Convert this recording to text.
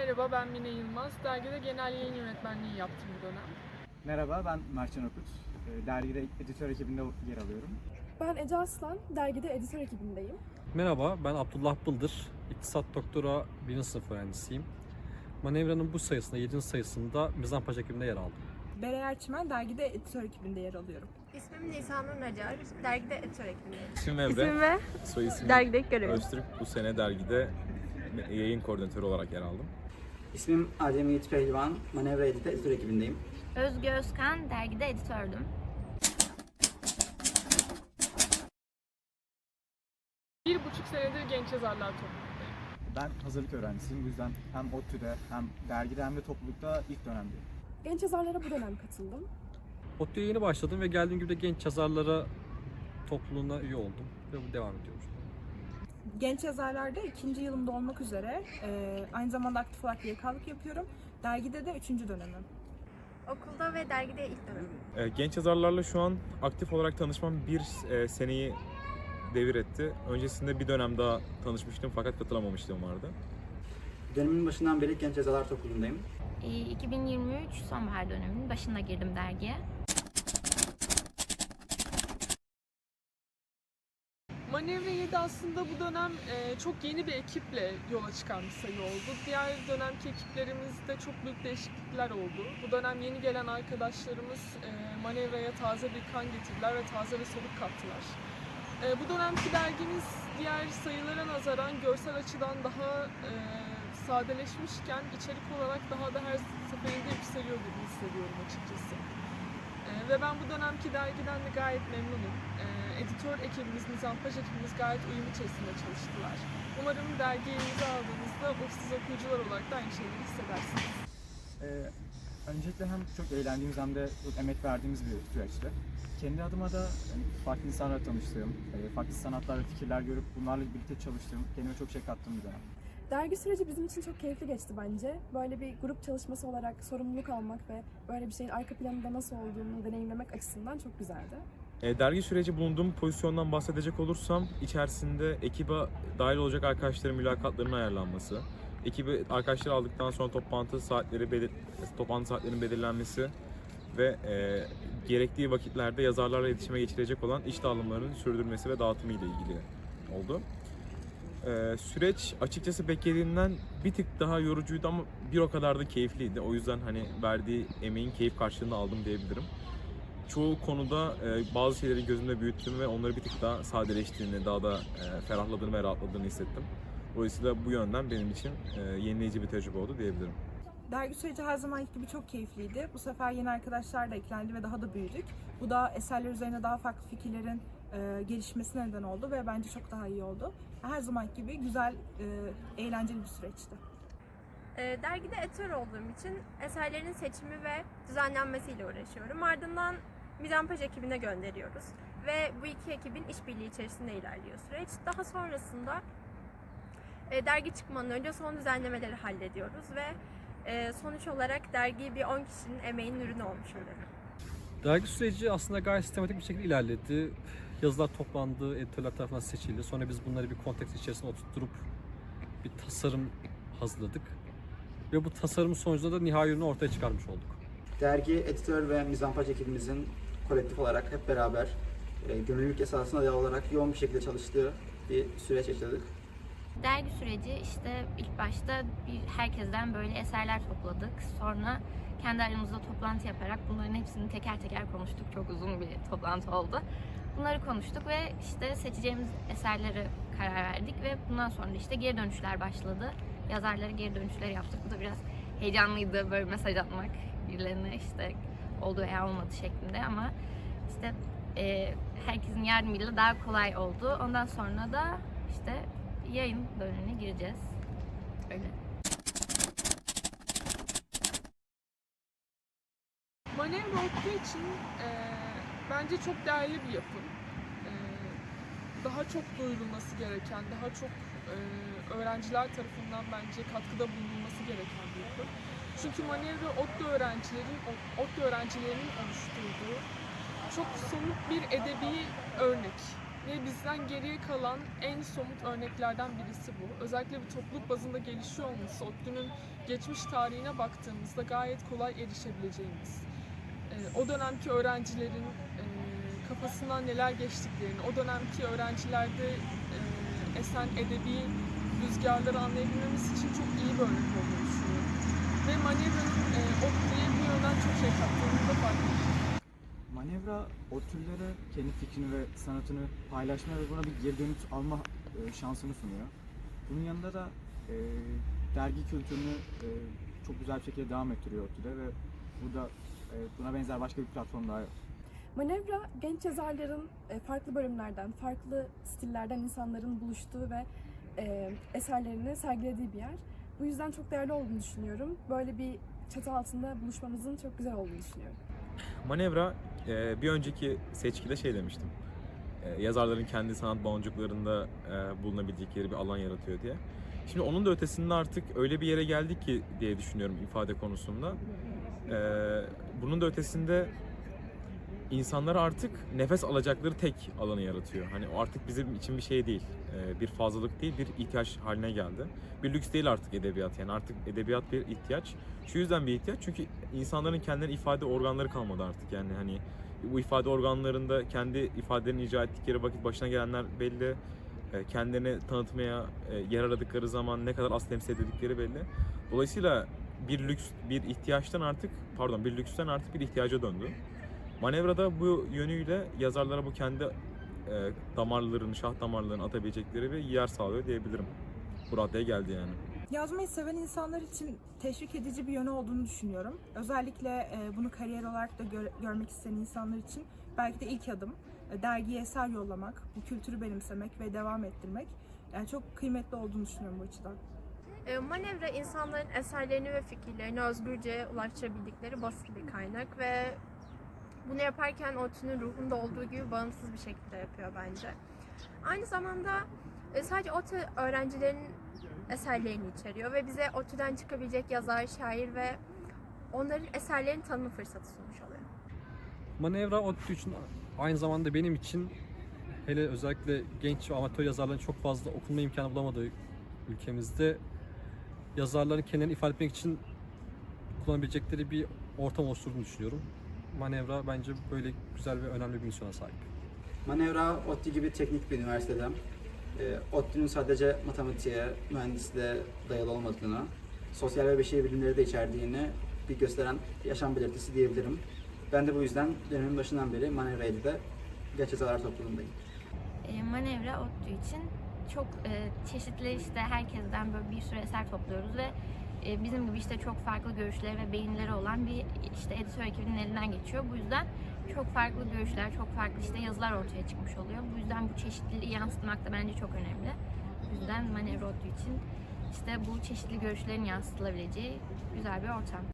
Merhaba ben Mine Yılmaz. Dergide genel yayın yönetmenliği yaptım bu dönem. Merhaba ben Mertcan Okut. Ee, Dergide editör ekibinde yer alıyorum. Ben Ece Aslan, dergide editör ekibindeyim. Merhaba, ben Abdullah Bıldır. İktisat doktora 1. sınıf öğrencisiyim. Manevranın bu sayısında, 7. sayısında Mizampaş ekibinde yer aldım. Beray Erçmen, dergide editör ekibinde yer alıyorum. İsmim Nisanur Nacar. Dergide editör ekibindeyim. İsim Emre, İsmim ve soy ismim dergideki görevim. Öztürk. Bu sene dergide yayın koordinatörü olarak yer aldım. İsmim Adem Yiğit Pehlivan, Manevra Edit editör ekibindeyim. Özgü Özkan dergide editördüm. Bir buçuk senedir genç yazarlar topluluğundayım. Ben hazırlık öğrencisiyim. Bu yüzden hem ODTÜ'de hem dergide hem de toplulukta ilk dönemdeyim. Genç yazarlara bu dönem katıldım. ODTÜ'ye yeni başladım ve geldiğim gibi de genç yazarlara topluluğuna üye oldum ve bu devam ediyoruz. Genç yazarlarda ikinci yılımda olmak üzere e, aynı zamanda aktif olarak yakalık yapıyorum. Dergide de üçüncü dönemim. Okulda ve dergide ilk dönem. Ee, Genç yazarlarla şu an aktif olarak tanışmam bir e, seneyi devir etti. Öncesinde bir dönem daha tanışmıştım fakat katılamamıştım vardı. Dönemin başından beri Genç Yazarlar Topluluğundayım. Ee, 2023 sonbahar döneminin başında girdim dergiye. Manevra 7 aslında bu dönem e, çok yeni bir ekiple yola çıkan bir sayı oldu. Diğer dönemki ekiplerimizde çok büyük değişiklikler oldu. Bu dönem yeni gelen arkadaşlarımız e, Manevra'ya taze bir kan getirdiler ve taze bir soluk kattılar. E, bu dönemki dergimiz diğer sayılara nazaran görsel açıdan daha sadeleşmişken içerik olarak daha da her seferinde yükseliyor gibi hissediyorum açıkçası. Ve ben bu dönemki dergiden de gayet memnunum. Editör ekibimiz, Nizampaş ekibimiz gayet uyum içerisinde çalıştılar. Umarım dergiyi elinize aldığınızda o siz okuyucular olarak da aynı şeyleri hissedersiniz. Ee, öncelikle hem çok eğlendiğimiz hem de çok emek verdiğimiz bir süreçti. Kendi adıma da farklı insanlarla tanıştığım, e, farklı sanatlar ve fikirler görüp bunlarla birlikte çalıştığım, kendime çok şey kattığım bir dönem. Dergi süreci bizim için çok keyifli geçti bence. Böyle bir grup çalışması olarak sorumluluk almak ve böyle bir şeyin arka planında nasıl olduğunu deneyimlemek açısından çok güzeldi. E, dergi süreci bulunduğum pozisyondan bahsedecek olursam içerisinde ekibe dahil olacak arkadaşların mülakatlarının ayarlanması, ekibi arkadaşları aldıktan sonra toplantı saatleri belir, toplantı saatlerinin belirlenmesi ve e, gerektiği vakitlerde yazarlarla iletişime geçirecek olan iş dağılımlarının sürdürmesi ve dağıtımı ile ilgili oldu. E, süreç açıkçası beklediğimden bir tık daha yorucuydu ama bir o kadar da keyifliydi. O yüzden hani verdiği emeğin keyif karşılığını aldım diyebilirim çoğu konuda e, bazı şeyleri gözümde büyüttüm ve onları bir tık daha sadeleştiğini, daha da e, ferahladığını ve rahatladığını hissettim. Dolayısıyla bu yönden benim için e, yenileyici bir tecrübe oldu diyebilirim. Dergi süreci her zamanki gibi çok keyifliydi. Bu sefer yeni arkadaşlar da eklendi ve daha da büyüdük. Bu da eserler üzerine daha farklı fikirlerin e, gelişmesine neden oldu ve bence çok daha iyi oldu. Her zamanki gibi güzel, e, eğlenceli bir süreçti. Ee, dergide editör olduğum için eserlerin seçimi ve düzenlenmesiyle uğraşıyorum. Ardından Mizampaj ekibine gönderiyoruz. Ve bu iki ekibin işbirliği içerisinde ilerliyor süreç. Daha sonrasında e, dergi çıkmadan önce son düzenlemeleri hallediyoruz ve e, sonuç olarak dergi bir 10 kişinin emeğinin ürünü olmuş oluyor. Dergi süreci aslında gayet sistematik bir şekilde ilerledi. Yazılar toplandı, editörler tarafından seçildi. Sonra biz bunları bir konteks içerisinde oturtturup bir tasarım hazırladık. Ve bu tasarımın sonucunda da nihai ürünü ortaya çıkarmış olduk. Dergi, editör ve mizampaj ekibimizin kolektif olarak hep beraber e, gönüllülük esasına dayalı olarak yoğun bir şekilde çalıştığı bir süreç yaşadık. Dergi süreci işte ilk başta bir herkesten böyle eserler topladık. Sonra kendi aramızda toplantı yaparak bunların hepsini teker teker konuştuk. Çok uzun bir toplantı oldu. Bunları konuştuk ve işte seçeceğimiz eserlere karar verdik ve bundan sonra işte geri dönüşler başladı. Yazarlara geri dönüşler yaptık. Bu da biraz heyecanlıydı böyle mesaj atmak birilerine işte oldu veya olmadı şeklinde ama işte e, herkesin yardımıyla daha kolay oldu. Ondan sonra da işte yayın bölümüne gireceğiz. Öyle. Manevra olduğu için e, bence çok değerli bir yapım. E, daha çok duyurulması gereken, daha çok e, öğrenciler tarafından bence katkıda bulunulması gereken bir yapım. Çünkü Manevra ODTÜ öğrencilerin, ODTÜ öğrencilerinin oluşturduğu çok somut bir edebi örnek. Ve bizden geriye kalan en somut örneklerden birisi bu. Özellikle bir topluluk bazında gelişiyor olması, ODTÜ'nün geçmiş tarihine baktığımızda gayet kolay erişebileceğimiz. Ee, o dönemki öğrencilerin e, kafasından neler geçtiklerini, o dönemki öğrencilerde e, esen edebi rüzgarları anlayabilmemiz için çok iyi bir örnek olduğunu düşünüyorum. Ve manevranın e, ODTÜ'ye bu yönden çok şey kattığını da farkındayım. Manevra o türlere kendi fikrini ve sanatını paylaşma ve buna bir geri dönüt alma e, şansını sunuyor. Bunun yanında da e, dergi kültürünü e, çok güzel bir şekilde devam ettiriyor ODTÜ'de ve burada e, buna benzer başka bir platform daha Manevra genç yazarların e, farklı bölümlerden, farklı stillerden insanların buluştuğu ve e, eserlerini sergilediği bir yer. Bu yüzden çok değerli olduğunu düşünüyorum. Böyle bir çatı altında buluşmamızın çok güzel olduğunu düşünüyorum. Manevra e, bir önceki seçkide şey demiştim. E, yazarların kendi sanat boncuklarında e, bulunabilecekleri bir alan yaratıyor diye. Şimdi onun da ötesinde artık öyle bir yere geldik ki diye düşünüyorum ifade konusunda. E, bunun da ötesinde insanlar artık nefes alacakları tek alanı yaratıyor. Hani o artık bizim için bir şey değil. e, bir fazlalık değil, bir ihtiyaç haline geldi. Bir lüks değil artık edebiyat yani artık edebiyat bir ihtiyaç. Şu yüzden bir ihtiyaç çünkü insanların kendilerine ifade organları kalmadı artık yani hani bu ifade organlarında kendi ifadelerini icra ettikleri vakit başına gelenler belli. E, Kendilerini tanıtmaya e, yer aradıkları zaman ne kadar az temsil edildikleri belli. Dolayısıyla bir lüks, bir ihtiyaçtan artık, pardon bir lüksten artık bir ihtiyaca döndü. Manevrada bu yönüyle yazarlara bu kendi e, damarlarını, şah damarlarını atabilecekleri bir yer sağlıyor diyebilirim. Bu raddeye geldi yani. Yazmayı seven insanlar için teşvik edici bir yönü olduğunu düşünüyorum. Özellikle e, bunu kariyer olarak da gör- görmek isteyen insanlar için belki de ilk adım. E, dergiye eser yollamak, bu kültürü benimsemek ve devam ettirmek. Yani çok kıymetli olduğunu düşünüyorum bu açıdan. E, Manevra insanların eserlerini ve fikirlerini özgürce ulaştırabildikleri basit bir kaynak ve bunu yaparken ODTÜ'nün ruhunda olduğu gibi bağımsız bir şekilde yapıyor bence. Aynı zamanda e, sadece ODTÜ öğrencilerin eserlerini içeriyor ve bize ODTÜ'den çıkabilecek yazar, şair ve onların eserlerini tanıma fırsatı sunmuş oluyor. Manevra ODTÜ için aynı zamanda benim için hele özellikle genç amatör yazarların çok fazla okunma imkanı bulamadığı ülkemizde yazarların kendilerini ifade etmek için kullanabilecekleri bir ortam oluşturduğunu düşünüyorum. Manevra bence böyle güzel ve önemli bir misyona sahip. Manevra ODTÜ gibi teknik bir üniversitede e, ODTÜ'nün sadece matematiğe, mühendisliğe dayalı olmadığını, sosyal ve beşeri bilimleri de içerdiğini bir gösteren yaşam belirtisi diyebilirim. Ben de bu yüzden dönemin başından beri Manevra 7'de Genç Yazarlar Topluluğundayım. E, manevra ODTÜ için çok e, çeşitli işte herkesten böyle bir sürü eser topluyoruz ve e, bizim gibi işte çok farklı görüşleri ve beyinleri olan bir işte editör ekibinin elinden geçiyor. Bu yüzden çok farklı görüşler, çok farklı işte yazılar ortaya çıkmış oluyor. Bu yüzden bu çeşitliliği yansıtmak da bence çok önemli. Bu yüzden manevra ODTÜ için işte bu çeşitli görüşlerin yansıtılabileceği güzel bir ortam.